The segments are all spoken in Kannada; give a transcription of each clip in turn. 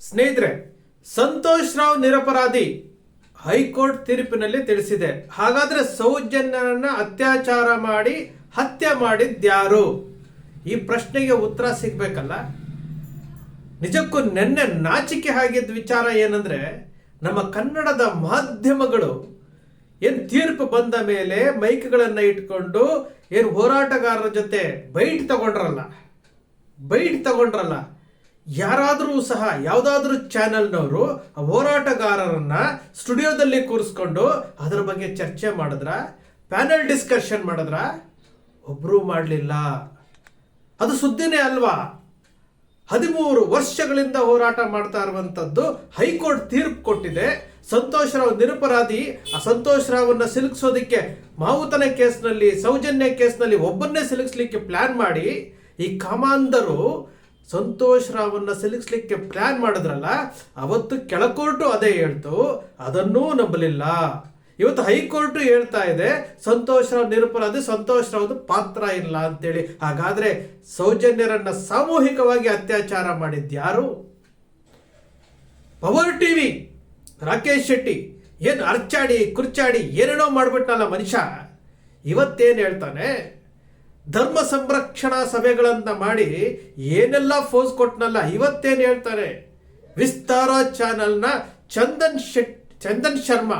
ಸ್ನೇಹಿತರೆ, ಸಂತೋಷ್ ರಾವ್ ನಿರಪರಾಧಿ ಹೈಕೋರ್ಟ್ ತೀರ್ಪಿನಲ್ಲಿ ತಿಳಿಸಿದೆ. ಹಾಗಾದ್ರೆ ಸೌಜನ್ಯರನ್ನ ಅತ್ಯಾಚಾರ ಮಾಡಿ, ಹತ್ಯೆ ಮಾಡಿದ್ಯಾರು ಈ ಪ್ರಶ್ನೆಗೆ ಉತ್ತರ ಸಿಗ್ಬೇಕಲ್ಲ? ನಿಜಕ್ಕೂ ನೆನ್ನೆ ನಾಚಿಕೆ ಆಗಿದ್ದ ವಿಚಾರ ಏನಂದ್ರೆ, ನಮ್ಮ ಕನ್ನಡದ ಮಾಧ್ಯಮಗಳು ಏನ್ ತೀರ್ಪು ಬಂದ ಮೇಲೆ ಮೈಕ್ಗಳನ್ನ ಇಟ್ಕೊಂಡು ಏನು ಹೋರಾಟಗಾರರ ಜೊತೆ ಬೈಟ್ ತಗೊಂಡ್ರಲ್ಲ? ಬೈಟ್ ತಗೊಂಡ್ರಲ್ಲ? ಯಾರಾದರೂ ಸಹ ಯಾವುದಾದ್ರೂ ಚಾನೆಲ್ನವರು ಹೋರಾಟಗಾರರನ್ನ ಸ್ಟುಡಿಯೋದಲ್ಲಿ ಕೂರಿಸ್ಕೊಂಡು ಅದರ ಬಗ್ಗೆ ಚರ್ಚೆ ಮಾಡಿದ್ರ? ಪ್ಯಾನೆಲ್ ಡಿಸ್ಕಷನ್ ಮಾಡಿದ್ರ? ಒಬ್ರು ಮಾಡಲಿಲ್ಲ. ಅದು ಸುದ್ದಿನೇ ಅಲ್ವಾ? ಹದಿಮೂರು ವರ್ಷಗಳಿಂದ ಹೋರಾಟ ಮಾಡ್ತಾ ಇರುವಂತದ್ದು ಹೈಕೋರ್ಟ್ ತೀರ್ಪು ಕೊಟ್ಟಿದೆ. ಸಂತೋಷ್ ರಾವ್ ನಿರಪರಾಧಿ. ಆ ಸಂತೋಷ್ ರಾವನ್ನ ಸಿಲುಕಿಸೋದಕ್ಕೆ ಮಾವುತನ ಕೇಸ್ನಲ್ಲಿ, ಸೌಜನ್ಯ ಕೇಸ್ನಲ್ಲಿ ಒಬ್ಬನ್ನೇ ಸಿಲುಕಿಸ್ಲಿಕ್ಕೆ ಪ್ಲಾನ್ ಮಾಡಿ. ಈ ಕಾಮಾಂಧರು ಸಂತೋಷ್ ರಾವನ್ನ ಸಿಲುಕಿಸ್ಲಿಕ್ಕೆ ಪ್ಲಾನ್ ಮಾಡಿದ್ರಲ್ಲ, ಅವತ್ತು ಕೆಳಕೋರ್ಟು ಅದೇ ಹೇಳ್ತು, ಅದನ್ನೂ ನಂಬಲಿಲ್ಲ. ಇವತ್ತು ಹೈಕೋರ್ಟ್ ಹೇಳ್ತಾ ಇದೆ, ಸಂತೋಷ್ ರಾವ್ ನಿರಪರಾಧಿ, ಸಂತೋಷ್ ರಾವ್ ಪಾತ್ರ ಇಲ್ಲ ಅಂತೇಳಿ. ಹಾಗಾದ್ರೆ ಸೌಜನ್ಯರನ್ನ ಸಾಮೂಹಿಕವಾಗಿ ಅತ್ಯಾಚಾರ ಮಾಡಿದ್ಯಾರು ಪವರ್ ಟಿವಿ, ರಾಕೇಶ್ ಶೆಟ್ಟಿ ಏನು ಅರ್ಚಾಡಿ, ಕುರ್ಚಾಡಿ, ಏನೇನೋ ಮಾಡ್ಬಿಟ್ಟಲ್ಲ ಮನುಷ್ಯ. ಇವತ್ತೇನು ಹೇಳ್ತಾನೆ? ಧರ್ಮ ಸಂರಕ್ಷಣಾ ಸಭೆಗಳನ್ನ ಮಾಡಿ ಏನೆಲ್ಲ ಫೋಸ್ ಕೊಟ್ಟನಲ್ಲ ಇವತ್ತೇನು ಹೇಳ್ತಾರೆ? ವಿಸ್ತಾರ ಚಾನಲ್ನ ಚಂದನ್ ಶೆಟ್, ಚಂದನ್ ಶರ್ಮಾ.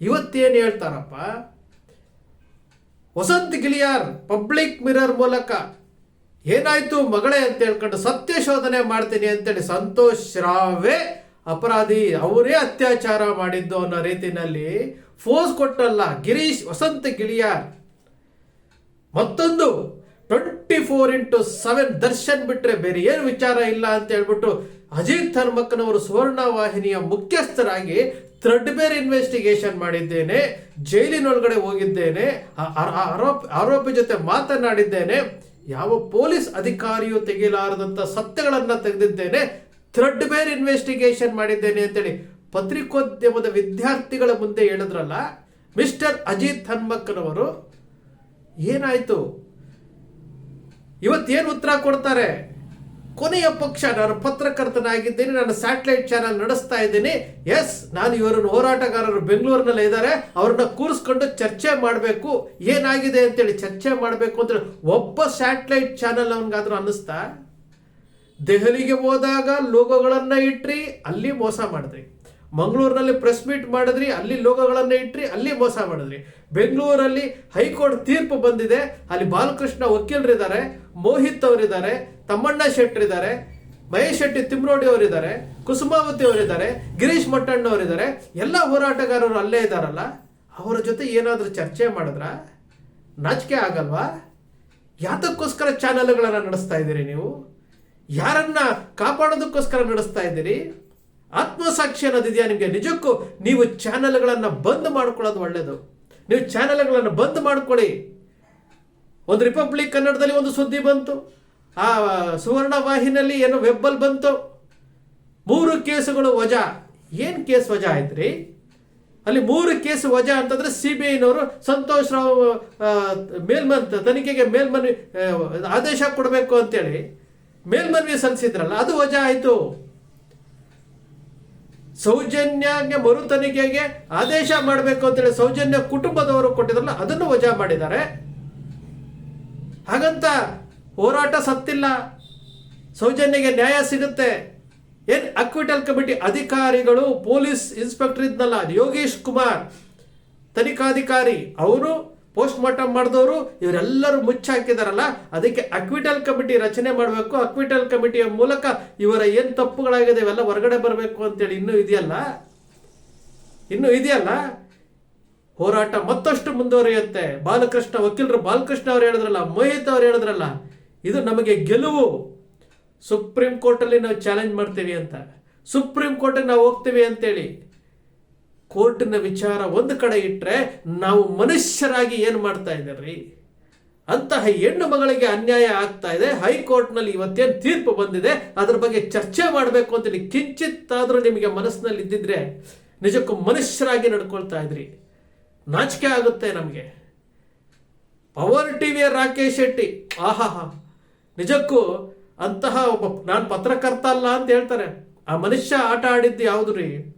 ಇವತ್ತೇನು ಹೇಳ್ತಾರಪ್ಪ? ವಸಂತ್ ಗಿಲಿಯಾರ್ ಪಬ್ಲಿಕ್ ಮಿರರ್ ಮೂಲಕ ಏನಾಯ್ತು ಮಗಳೇ ಅಂತ ಹೇಳ್ಕೊಂಡು ಸತ್ಯ ಶೋಧನೆ ಮಾಡ್ತೀನಿ ಅಂತೇಳಿ ಸಂತೋಷ್ ರಾವೇ ಅಪರಾಧಿ, ಅವರೇ ಅತ್ಯಾಚಾರ ಮಾಡಿದ್ದು ಅನ್ನೋ ರೀತಿನಲ್ಲಿ ಫೋಸ್ ಕೊಟ್ಟಲ್ಲ ಗಿರೀಶ್, ವಸಂತ್ ಗಿಳಿಯಾರ್. ಮತ್ತೊಂದು twenty four into seven Darshan ಬಿಟ್ರೆ ಬೇರೆ ಏನು ವಿಚಾರ ಇಲ್ಲ ಅಂತ ಹೇಳ್ಬಿಟ್ಟು ಅಜಿತ್ ಹನುಮಕ್ಕನವರು ಸುವರ್ಣ ವಾಹಿನಿಯ ಮುಖ್ಯಸ್ಥರಾಗಿ ಥ್ರೆಡ್ ಬೇರ್ ಇನ್ವೆಸ್ಟಿಗೇಷನ್ ಮಾಡಿದ್ದೇನೆ, ಜೈಲಿನೊಳಗಡೆ ಹೋಗಿದ್ದೇನೆ ಆರೋಪ, ಆರೋಪಿ ಜೊತೆ ಮಾತನಾಡಿದ್ದೇನೆ, ಯಾವ ಪೊಲೀಸ್ ಅಧಿಕಾರಿಯು ತೆಗೆಯಲಾರದಂತ ಸತ್ಯಗಳನ್ನು ತೆಗೆದಿದ್ದೇನೆ, ಥ್ರೆಡ್ ಬೇರ್ ಇನ್ವೆಸ್ಟಿಗೇಷನ್ ಮಾಡಿದ್ದೇನೆ ಅಂತೇಳಿ ಪತ್ರಿಕೋದ್ಯಮದ ವಿದ್ಯಾರ್ಥಿಗಳ ಮುಂದೆ ಹೇಳಿದ್ರಲ್ಲ, ಮಿಸ್ಟರ್ ಅಜಿತ್ ಹನ್ಮಕ್ಕನವರು ಏನಾಯ್ತು? ಇವತ್ತೇನು ಉತ್ತರ ಕೊಡ್ತಾರೆ? ಕೊನೆಯ ಪಕ್ಷ ನಾನು ಪತ್ರಕರ್ತನಾಗಿದ್ದೇನೆ, ನಾನು ಸ್ಯಾಟಲೈಟ್ ಚಾನಲ್ ನಡೆಸ್ತಾ ಇದ್ದೀನಿ. ಎಸ್ ನಾನು ಇವರನ್ನು ಹೋರಾಟಗಾರರು ಬೆಂಗಳೂರಿನಲ್ಲಿ ಇದ್ದಾರೆ. ಅವ್ರನ್ನ ಕೂರಿಸ್ಕೊಂಡು ಚರ್ಚೆ ಮಾಡಬೇಕು. ಏನಾಗಿದೆ ಅಂತೇಳಿ ಚರ್ಚೆ ಮಾಡಬೇಕು ಅಂತ ಒಬ್ಬ ಸ್ಯಾಟಲೈಟ್ ಚಾನಲ್ ಅವನಿಗಾದ್ರೂ ಅನ್ನಿಸ್ತಾ? ದೆಹಲಿಗೆ ಹೋದಾಗ ಲೋಗೋಗಳನ್ನು ಇಟ್ರಿ, ಅಲ್ಲಿ ಮೋಸ ಮಾಡಿದ್ರಿ. ಮಂಗಳೂರಿನಲ್ಲಿ ಪ್ರೆಸ್ ಮೀಟ್ ಮಾಡಿದ್ರಿ, ಅಲ್ಲಿ ಲೋಗಗಳನ್ನ ಇಟ್ರಿ, ಅಲ್ಲಿ ಮೋಸ ಮಾಡಿದ್ರಿ. ಬೆಂಗಳೂರಲ್ಲಿ ಹೈಕೋರ್ಟ್ ತೀರ್ಪು ಬಂದಿದೆ. ಅಲ್ಲಿ ಬಾಲಕೃಷ್ಣ ವಕೀಲರಿದ್ದಾರೆ, ಮೋಹಿತ್ ಅವರಿದ್ದಾರೆ, ತಮ್ಮಣ್ಣ ಶೆಟ್ಟರಿದ್ದಾರೆ, ಮಹೇಶ್ ಶೆಟ್ಟಿ ತಿಮ್ರೋಡಿ ಅವರಿದ್ದಾರೆ, ಕುಸುಮಾವತಿ ಅವರಿದ್ದಾರೆ, ಗಿರೀಶ್ ಮಟ್ಟಣ್ಣ ಅವರಿದ್ದಾರೆ. ಎಲ್ಲ ಹೋರಾಟಗಾರರು ಅಲ್ಲೇ ಇದ್ದಾರಲ್ಲ ಅವರ ಜೊತೆ ಏನಾದರೂ ಚರ್ಚೆ ಮಾಡಿದ್ರ? ನಾಚಿಕೆ ಆಗಲ್ವಾ? ಯಾತಕ್ಕೋಸ್ಕರ ಚಾನೆಲ್ಗಳನ್ನು ನಡೆಸ್ತಾ ಇದ್ದೀರಿ ನೀವು? ಯಾರನ್ನ ಕಾಪಾಡೋದಕ್ಕೋಸ್ಕರ ನಡೆಸ್ತಾ ಇದ್ದೀರಿ? ಆತ್ಮಸಾಕ್ಷಿ ಅನ್ನೋದಿದೆಯಾ ನಿಮಗೆ? ನಿಜಕ್ಕೂ ನೀವು ಚಾನೆಲ್ಗಳನ್ನು ಬಂದ್ ಮಾಡ್ಕೊಳ್ಳೋದು ಒಳ್ಳೆಯದು ನೀವು ಚಾನೆಲ್ಗಳನ್ನು ಬಂದ್ ಮಾಡ್ಕೊಳ್ಳಿ. ಒಂದು ರಿಪಬ್ಲಿಕ್ ಕನ್ನಡದಲ್ಲಿ ಒಂದು ಸುದ್ದಿ ಬಂತು. ಆ ಸುವರ್ಣ ವಾಹಿನಿಯಲ್ಲಿ ಏನೋ ವೆಬ್ಬಲ್ ಬಂತು. ಮೂರು ಕೇಸುಗಳು ವಜಾ. ಏನು ಕೇಸ್ ವಜಾ ಆಯ್ತ್ರಿ? ಅಲ್ಲಿ ಮೂರು ಕೇಸ್ ವಜಾ ಅಂತಂದ್ರೆ ಸಿ ಬಿ ಐನವರು ಸಂತೋಷ್ ರಾವ್ ಮೇಲ್ಮನ್ ತನಿಖೆಗೆ ಮೇಲ್ಮನವಿ ಆದೇಶ ಕೊಡಬೇಕು ಅಂತೇಳಿ ಮೇಲ್ಮನವಿ ಸಲ್ಲಿಸಿದ್ರಲ್ಲ, ಅದು ವಜಾ ಆಯ್ತು. ಸೌಜನ್ಯಗೆ ಮರು ತನಿಖೆಗೆ ಆದೇಶ ಮಾಡಬೇಕು ಅಂತೇಳಿ ಸೌಜನ್ಯ ಕುಟುಂಬದವರು ಕೊಟ್ಟಿದ್ರಲ್ಲ, ಅದನ್ನು ವಜಾ ಮಾಡಿದ್ದಾರೆ. ಹಾಗಂತ ಹೋರಾಟ ಸತ್ತಿಲ್ಲ. ಸೌಜನ್ಯಗೆ ನ್ಯಾಯ ಸಿಗುತ್ತೆ. ಏನ್ ಅಕ್ವಿಟಲ್ ಕಮಿಟಿ ಅಧಿಕಾರಿಗಳು, ಪೊಲೀಸ್ ಇನ್ಸ್ಪೆಕ್ಟರ್ ಇದ್ನಲ್ಲ, ಯೋಗೇಶ್ ಕುಮಾರ್, ತನಿಖಾಧಿಕಾರಿ ಅವರು ಪೋಸ್ಟ್ ಮಾರ್ಟಮ್ ಮಾಡಿದವರು, ಇವರೆಲ್ಲರೂ ಮುಚ್ಚಾಕಿದಾರಲ್ಲ, ಅದಕ್ಕೆ ಅಕ್ವಿಟಲ್ ಕಮಿಟಿ ರಚನೆ ಮಾಡಬೇಕು. ಅಕ್ವಿಟಲ್ ಕಮಿಟಿಯ ಮೂಲಕ ಇವರ ಏನು ತಪ್ಪುಗಳಾಗಿದೆ, ಇವೆಲ್ಲ ಹೊರಗಡೆ ಬರಬೇಕು ಅಂತೇಳಿ ಇನ್ನೂ ಇದೆಯಲ್ಲ? ಇನ್ನು ಇದೆಯಲ್ಲ? ಹೋರಾಟ ಮತ್ತಷ್ಟು ಮುಂದುವರಿಯುತ್ತೆ. ಬಾಲಕೃಷ್ಣ ವಕೀಲರು, ಬಾಲಕೃಷ್ಣ ಅವರು ಹೇಳಿದ್ರಲ್ಲ, ಮೋಹಿತ್ ಅವರು ಹೇಳಿದ್ರಲ್ಲ, ಇದು ನಮಗೆ ಗೆಲುವು. ಸುಪ್ರೀಂ ಕೋರ್ಟಲ್ಲಿ ನಾವು ಚಾಲೆಂಜ್ ಮಾಡ್ತೀವಿ ಅಂತ. ಸುಪ್ರೀಂ ಕೋರ್ಟಿಗೆ ನಾವು ಹೋಗ್ತೀವಿ ಅಂತೇಳಿ. ಕೋರ್ಟಿನ ವಿಚಾರ ಒಂದು ಕಡೆ ಇಟ್ಟರೆ ನಾವು ಮನುಷ್ಯರಾಗಿ ಏನು ಮಾಡ್ತಾ ಇದ್ದೀರಿ? ಅಂತಹ ಹೆಣ್ಣು ಮಗಳಿಗೆ ಅನ್ಯಾಯ ಆಗ್ತಾ ಇದೆ. ಹೈಕೋರ್ಟ್ನಲ್ಲಿ ಇವತ್ತೇನು ತೀರ್ಪು ಬಂದಿದೆ. ಅದ್ರ ಬಗ್ಗೆ ಚರ್ಚೆ ಮಾಡಬೇಕು ಅಂತೇಳಿ ಕಿಂಚಿತ್ತಾದರೂ ನಿಮಗೆ ಮನಸ್ಸಿನಲ್ಲಿ ಇದ್ದಿದ್ರೆ ನಿಜಕ್ಕೂ ಮನುಷ್ಯರಾಗಿ ನಡ್ಕೊಳ್ತಾ ಇದ್ರಿ. ನಾಚಿಕೆ ಆಗುತ್ತೆ ನಮಗೆ. ಪವರ್ ಟಿ ಟಿವಿಯ ರಾಕೇಶ್ ಶೆಟ್ಟಿ ಆಹಾ ನಿಜಕ್ಕೂ ಅಂತಹ ಒಬ್ಬ ನಾನು ಪತ್ರಕರ್ತ ಅಲ್ಲ ಅಂತ ಹೇಳ್ತಾರೆ. ಆ ಮನುಷ್ಯ ಆಟ ಆಡಿದ್ದು ಯಾವುದು ರೀ?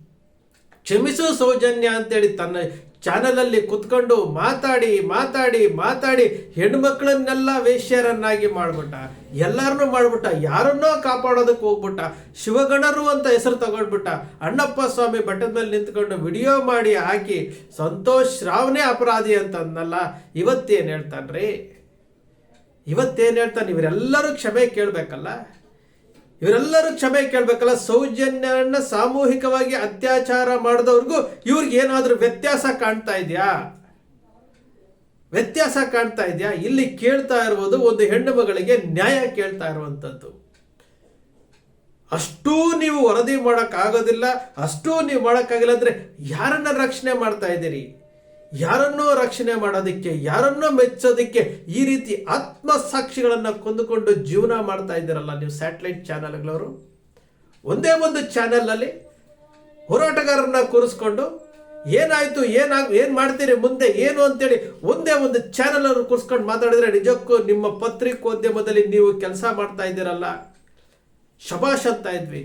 ಕ್ಷಮಿಸು ಸೌಜನ್ಯ ಅಂತೇಳಿ ತನ್ನ ಚಾನಲಲ್ಲಿ ಕುತ್ಕೊಂಡು ಮಾತಾಡಿ ಮಾತಾಡಿ ಮಾತಾಡಿ ಹೆಣ್ಮಕ್ಳನ್ನೆಲ್ಲ ವೇಶ್ಯರನ್ನಾಗಿ ಮಾಡ್ಬಿಟ್ಟ. ಎಲ್ಲರನ್ನೂ ಮಾಡ್ಬಿಟ್ಟ. ಯಾರನ್ನೋ ಕಾಪಾಡೋದಕ್ಕೆ ಹೋಗ್ಬಿಟ್ಟ. ಶಿವಗಣರು ಅಂತ ಹೆಸರು ತಗೊಂಡ್ಬಿಟ್ಟ. ಅಣ್ಣಪ್ಪ ಸ್ವಾಮಿ ಬೆಟ್ಟದ ಮೇಲೆ ನಿಂತ್ಕೊಂಡು ವಿಡಿಯೋ ಮಾಡಿ ಹಾಕಿ, ಸಂತೋಷ್ ರಾವ್ನೇ ಅಪರಾಧಿ ಅಂತ ಅಂದಲ್ಲ ಇವತ್ತೇನು ಹೇಳ್ತಾನ್ರಿ? ಇವತ್ತೇನು ಹೇಳ್ತಾನೆ? ಇವರೆಲ್ಲರೂ ಕ್ಷಮೆ ಕೇಳಬೇಕಲ್ಲ? ಇವರೆಲ್ಲರೂ ಕ್ಷಮೆ ಕೇಳಬೇಕಲ್ಲ. ಸೌಜನ್ಯನ ಸಾಮೂಹಿಕವಾಗಿ ಅತ್ಯಾಚಾರ ಮಾಡಿದವ್ರಿಗೂ ಇವ್ರಿಗೆ ಏನಾದರೂ ವ್ಯತ್ಯಾಸ ಕಾಣ್ತಾ ಇದೆಯಾ? ವ್ಯತ್ಯಾಸ ಕಾಣ್ತಾ ಇದೆಯಾ? ಇಲ್ಲಿ ಕೇಳ್ತಾ ಇರುವುದು ಒಂದು ಹೆಣ್ಣು ಮಗಳಿಗೆ ನ್ಯಾಯ ಕೇಳ್ತಾ ಇರುವಂಥದ್ದು ಅಷ್ಟೂ ನೀವು ವರದಿ ಮಾಡೋಕ್ಕಾಗೋದಿಲ್ಲ, ಅಷ್ಟೂ ನೀವು ಮಾಡೋಕ್ಕಾಗಿಲ್ಲ ಅಂದರೆ ಯಾರನ್ನ ರಕ್ಷಣೆ ಮಾಡ್ತಾ ಇದ್ದೀರಿ? ಯಾರನ್ನೋ ರಕ್ಷಣೆ ಮಾಡೋದಕ್ಕೆ, ಯಾರನ್ನೋ ಮೆಚ್ಚೋದಕ್ಕೆ ಈ ರೀತಿ ಆತ್ಮಸಾಕ್ಷಿಗಳನ್ನು ಕೊಂದುಕೊಂಡು ಜೀವನ ಮಾಡ್ತಾ ಇದ್ದೀರಲ್ಲ ನೀವು ಸ್ಯಾಟಲೈಟ್ ಚಾನೆಲ್ಗಳವರು? ಒಂದೇ ಒಂದು ಚಾನೆಲ್ನಲ್ಲಿ ಹೋರಾಟಗಾರರನ್ನ ಕೂರಿಸ್ಕೊಂಡು ಏನಾಯ್ತು, ಏನಾಗ, ಏನು ಮಾಡ್ತೀರಿ ಮುಂದೆ, ಏನು ಅಂತೇಳಿ ಒಂದೇ ಒಂದು ಚಾನೆಲ್ ಅನ್ನು ಕೂರಿಸ್ಕೊಂಡು ಮಾತಾಡಿದ್ರೆ ನಿಜಕ್ಕೂ ನಿಮ್ಮ ಪತ್ರಿಕೋದ್ಯಮದಲ್ಲಿ ನೀವು ಕೆಲಸ ಮಾಡ್ತಾ ಇದ್ದೀರಲ್ಲ? ಶಬಾಷ್ ಅಂತ ಇದ್ವಿ.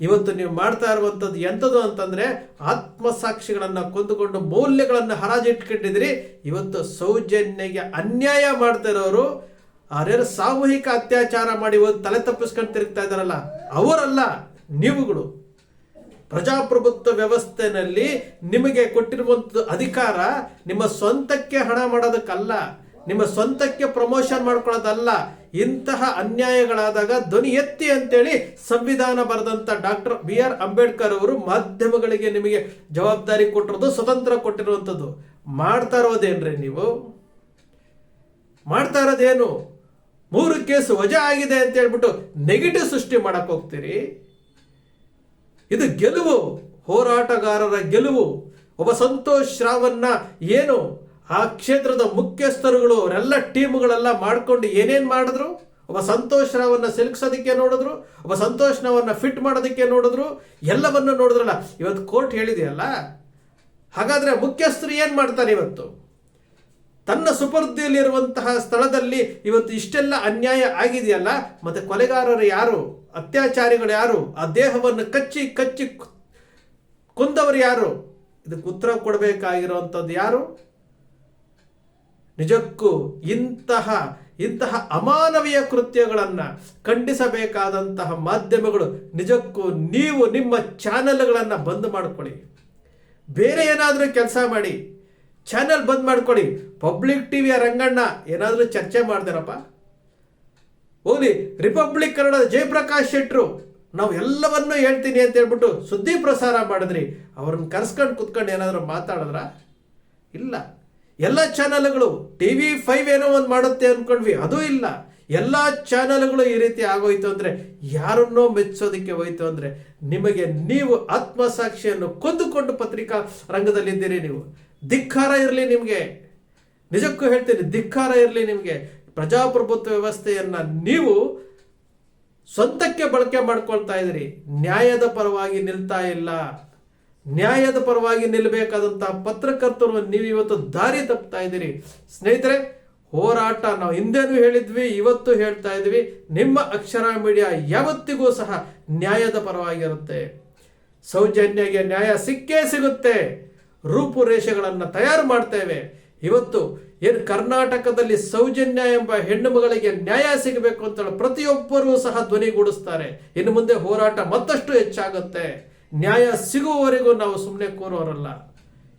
ಇವತ್ತು ನೀವು ಮಾಡ್ತಾ ಇರುವಂಥದ್ದು ಎಂಥದ್ದು ಅಂತಂದರೆ ಆತ್ಮಸಾಕ್ಷಿಗಳನ್ನು ಕೊಂದುಕೊಂಡು ಮೌಲ್ಯಗಳನ್ನು ಹರಾಜಿಟ್ಕೊಂಡಿದ್ರಿ ಇವತ್ತು ಸೌಜನ್ಯಗೆ ಅನ್ಯಾಯ ಮಾಡ್ತಾ ಇರೋರು ಸಾಮೂಹಿಕ ಅತ್ಯಾಚಾರ ಮಾಡಿ ಇವತ್ತು ತಲೆ ತಪ್ಪಿಸ್ಕೊಂಡು ತಿರುಗ್ತಾ ಇದ್ದಾರಲ್ಲ, ಅವರಲ್ಲ, ನೀವುಗಳು. ಪ್ರಜಾಪ್ರಭುತ್ವ ವ್ಯವಸ್ಥೆಯಲ್ಲಿ ನಿಮಗೆ ಕೊಟ್ಟಿರುವಂಥ ಅಧಿಕಾರ ನಿಮ್ಮ ಸ್ವಂತಕ್ಕೆ ಹಣ ಮಾಡೋದಕ್ಕಲ್ಲ. ನಿಮ್ಮ ಸ್ವಂತಕ್ಕೆ ಪ್ರಮೋಷನ್ ಮಾಡ್ಕೊಳ್ಳೋದಲ್ಲ, ಇಂತಹ ಅನ್ಯಾಯಗಳಾದಾಗ ಧ್ವನಿ ಎತ್ತಿ ಅಂತೇಳಿ ಸಂವಿಧಾನ ಬರೆದಂತ ಡಾಕ್ಟರ್ ಬಿ ಆರ್ ಅಂಬೇಡ್ಕರ್ ಅವರು ಮಾಧ್ಯಮಗಳಿಗೆ ನಿಮಗೆ ಜವಾಬ್ದಾರಿ ಕೊಟ್ಟಿರೋದು, ಸ್ವತಂತ್ರ ಕೊಟ್ಟಿರುವಂಥದ್ದು. ಮಾಡ್ತಾ ಇರೋದೇನ್ರಿ ನೀವು? ಮಾಡ್ತಾ ಇರೋದೇನು? ಮೂರು ಕೇಸ್ ವಜಾ ಆಗಿದೆ ಅಂತ ಹೇಳ್ಬಿಟ್ಟು ನೆಗೆಟಿವ್ ಸೃಷ್ಟಿ ಮಾಡಕ್ ಹೋಗ್ತೀರಿ? ಇದು ಗೆಲುವು. ಹೋರಾಟಗಾರರ ಗೆಲುವು. ಒಬ್ಬ ಸಂತೋಷ್ ರಾವನ್ನ ಏನು ಆ ಕ್ಷೇತ್ರದ ಮುಖ್ಯಸ್ಥರುಗಳು ಅವರೆಲ್ಲ ಟೀಮ್ಗಳೆಲ್ಲ ಮಾಡ್ಕೊಂಡು ಏನೇನು ಮಾಡಿದ್ರು? ಒಬ್ಬ ಸಂತೋಷ್ ರಾವನ್ನ ಸಿಲುಕ್ಸೋದಕ್ಕೆ ನೋಡಿದ್ರು, ಒಬ್ಬ ಸಂತೋಷ್ ರಾವನ್ನ ಫಿಟ್ ಮಾಡೋದಕ್ಕೆ ನೋಡಿದ್ರು, ಎಲ್ಲವನ್ನು ನೋಡಿದ್ರಲ್ಲ. ಇವತ್ತು ಕೋರ್ಟ್ ಹೇಳಿದೆಯಲ್ಲ? ಹಾಗಾದ್ರೆ ಮುಖ್ಯಸ್ಥರು ಏನು ಮಾಡ್ತಾರೆ ಇವತ್ತು? ತನ್ನ ಸುಪರ್ದಿಯಲ್ಲಿರುವಂತಹ ಸ್ಥಳದಲ್ಲಿ ಇವತ್ತು ಇಷ್ಟೆಲ್ಲ ಅನ್ಯಾಯ ಆಗಿದೆಯಲ್ಲ? ಮತ್ತೆ ಕೊಲೆಗಾರರು ಯಾರು? ಅತ್ಯಾಚಾರಿಗಳು ಯಾರು? ಆ ದೇಹವನ್ನು ಕಚ್ಚಿ ಕಚ್ಚಿ ಕೊಂದವರು ಯಾರು? ಇದಕ್ಕೆ ಉತ್ತರ ಕೊಡಬೇಕಾಗಿರುವಂಥದ್ದು ಯಾರು? ನಿಜಕ್ಕೂ ಇಂತಹ ಇಂತಹ ಅಮಾನವೀಯ ಕೃತ್ಯಗಳನ್ನು ಖಂಡಿಸಬೇಕಾದಂತಹ ಮಾಧ್ಯಮಗಳು ನಿಜಕ್ಕೂ ನೀವು ನಿಮ್ಮ ಚಾನೆಲ್ಗಳನ್ನು ಬಂದ್ ಮಾಡ್ಕೊಳ್ಳಿ. ಬೇರೆ ಏನಾದರೂ ಕೆಲಸ ಮಾಡಿ, ಚಾನೆಲ್ ಬಂದ್ ಮಾಡ್ಕೊಳ್ಳಿ. ಪಬ್ಲಿಕ್ ಟಿವಿಯ ರಂಗಣ್ಣ ಏನಾದರೂ ಚರ್ಚೆ ಮಾಡ್ದಾರಪ್ಪ ಹೋಗ್ಲಿ, ರಿಪಬ್ಲಿಕ್ ಕನ್ನಡದ ಜಯಪ್ರಕಾಶ್ ಶೆಟ್ರು, ನಾವು ಎಲ್ಲವನ್ನೂ ಹೇಳ್ತೀನಿ ಅಂತ ಹೇಳ್ಬಿಟ್ಟು ಸುದ್ದಿ ಪ್ರಸಾರ ಮಾಡಿದ್ರಿ. ಅವ್ರನ್ನ ಕರ್ಸ್ಕೊಂಡು ಕುತ್ಕೊಂಡು ಏನಾದರೂ ಮಾತಾಡಿದ್ರ? ಇಲ್ಲ. ಎಲ್ಲ ಚಾನಲ್ಗಳು ಟಿ ವಿ ಫೈವ್ ಏನೋ ಒಂದು ಮಾಡುತ್ತೆ ಅಂದ್ಕೊಂಡ್ವಿ ಅದು ಇಲ್ಲ. ಎಲ್ಲ ಚಾನಲ್ಗಳು ಈ ರೀತಿ ಆಗೋಯ್ತು ಅಂದ್ರೆ ಯಾರನ್ನೋ ಮೆಚ್ಚೋದಕ್ಕೆ ಹೋಯ್ತು ಅಂದ್ರೆ ನಿಮಗೆ ನೀವು ಆತ್ಮಸಾಕ್ಷಿಯನ್ನು ಕೊಂದುಕೊಂಡು ಪತ್ರಿಕಾ ರಂಗದಲ್ಲಿದ್ದೀರಿ ನೀವು. ಧಿಕ್ಕಾರ ಇರಲಿ ನಿಮಗೆ. ನಿಜಕ್ಕೂ ಹೇಳ್ತೀನಿ, ಧಿಕ್ಕಾರ ಇರಲಿ ನಿಮಗೆ. ಪ್ರಜಾಪ್ರಭುತ್ವ ವ್ಯವಸ್ಥೆಯನ್ನ ನೀವು ಸ್ವಂತಕ್ಕೆ ಬಳಕೆ ಮಾಡ್ಕೊಳ್ತಾ ಇದ್ದೀರಿ. ನ್ಯಾಯದ ಪರವಾಗಿ ನಿಲ್ತಾ ಇಲ್ಲ. ನ್ಯಾಯದ ಪರವಾಗಿ ನಿಲ್ಲಬೇಕಾದಂತಹ ಪತ್ರಕರ್ತರು ನೀವು ಇವತ್ತು ದಾರಿ ತಪ್ತಾ ಇದ್ದೀರಿ. ಸ್ನೇಹಿತರೆ, ಹೋರಾಟ ನಾವು ಹಿಂದೆನೂ ಹೇಳಿದ್ವಿ, ಇವತ್ತು ಹೇಳ್ತಾ ಇದ್ವಿ ನಿಮ್ಮ ಅಕ್ಷರ ಮೀಡಿಯಾ ಯಾವತ್ತಿಗೂ ಸಹ ನ್ಯಾಯದ ಪರವಾಗಿರುತ್ತೆ. ಸೌಜನ್ಯಗೆ ನ್ಯಾಯ ಸಿಕ್ಕೇ ಸಿಗುತ್ತೆ. ರೂಪುರೇಷೆಗಳನ್ನು ತಯಾರು ಮಾಡ್ತೇವೆ. ಇವತ್ತು ಏನು ಕರ್ನಾಟಕದಲ್ಲಿ ಸೌಜನ್ಯ ಎಂಬ ಹೆಣ್ಣು ಮಗಳಿಗೆ ನ್ಯಾಯ ಸಿಗಬೇಕು ಅಂತೇಳಿ ಪ್ರತಿಯೊಬ್ಬರೂ ಸಹ ಧ್ವನಿಗೂಡಿಸ್ತಾರೆ. ಇನ್ನು ಮುಂದೆ ಹೋರಾಟ ಮತ್ತಷ್ಟು ಹೆಚ್ಚಾಗುತ್ತೆ. ನ್ಯಾಯ ಸಿಗುವವರೆಗೂ ನಾವು ಸುಮ್ಮನೆ ಕೂರೋರಲ್ಲ.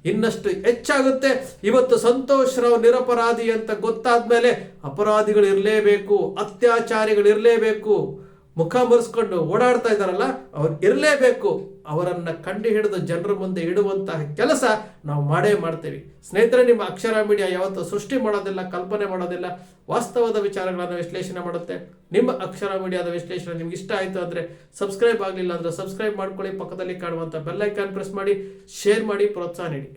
ಇನ್ನಷ್ಟು ಹೆಚ್ಚಾಗುತ್ತೆ. ಇವತ್ತು ಸಂತೋಷ್ ರಾವ್ ನಿರಪರಾಧಿ ಅಂತ ಗೊತ್ತಾದ್ಮೇಲೆ ಅಪರಾಧಿಗಳು ಇರಲೇಬೇಕು ಅತ್ಯಾಚಾರಿಗಳು ಇರಲೇಬೇಕು ಮುಖ ಮರೆಸ್ಕೊಂಡು ಓಡಾಡ್ತಾ ಇದ್ದಾರಲ್ಲ, ಅವ್ರು ಇರಲೇಬೇಕು. ಅವರನ್ನು ಕಂಡು ಹಿಡಿದು ಜನರ ಮುಂದೆ ಇಡುವಂತಹ ಕೆಲಸ ನಾವು ಮಾಡೇ ಮಾಡ್ತೇವೆ. ಸ್ನೇಹಿತರೆ, ನಿಮ್ಮ ಅಕ್ಷರ ಮೀಡಿಯಾ ಯಾವತ್ತೂ ಸೃಷ್ಟಿ ಮಾಡೋದಿಲ್ಲ, ಕಲ್ಪನೆ ಮಾಡೋದಿಲ್ಲ. ವಾಸ್ತವದ ವಿಚಾರಗಳನ್ನು ವಿಶ್ಲೇಷಣೆ ಮಾಡುತ್ತೆ. ನಿಮ್ಮ ಅಕ್ಷರ ಮೀಡಿಯಾದ ವಿಶ್ಲೇಷಣೆ ನಿಮ್ಗೆ ಇಷ್ಟ ಆಯಿತು ಅಂದರೆ ಸಬ್ಸ್ಕ್ರೈಬ್ ಆಗಲಿಲ್ಲ ಅಂದರೆ ಸಬ್ಸ್ಕ್ರೈಬ್ ಮಾಡ್ಕೊಳ್ಳಿ. ಪಕ್ಕದಲ್ಲಿ ಕಾಣುವಂಥ ಬೆಲ್ಲೈಕಾನ್ ಪ್ರೆಸ್ ಮಾಡಿ, ಶೇರ್ ಮಾಡಿ, ಪ್ರೋತ್ಸಾಹ ನೀಡಿ.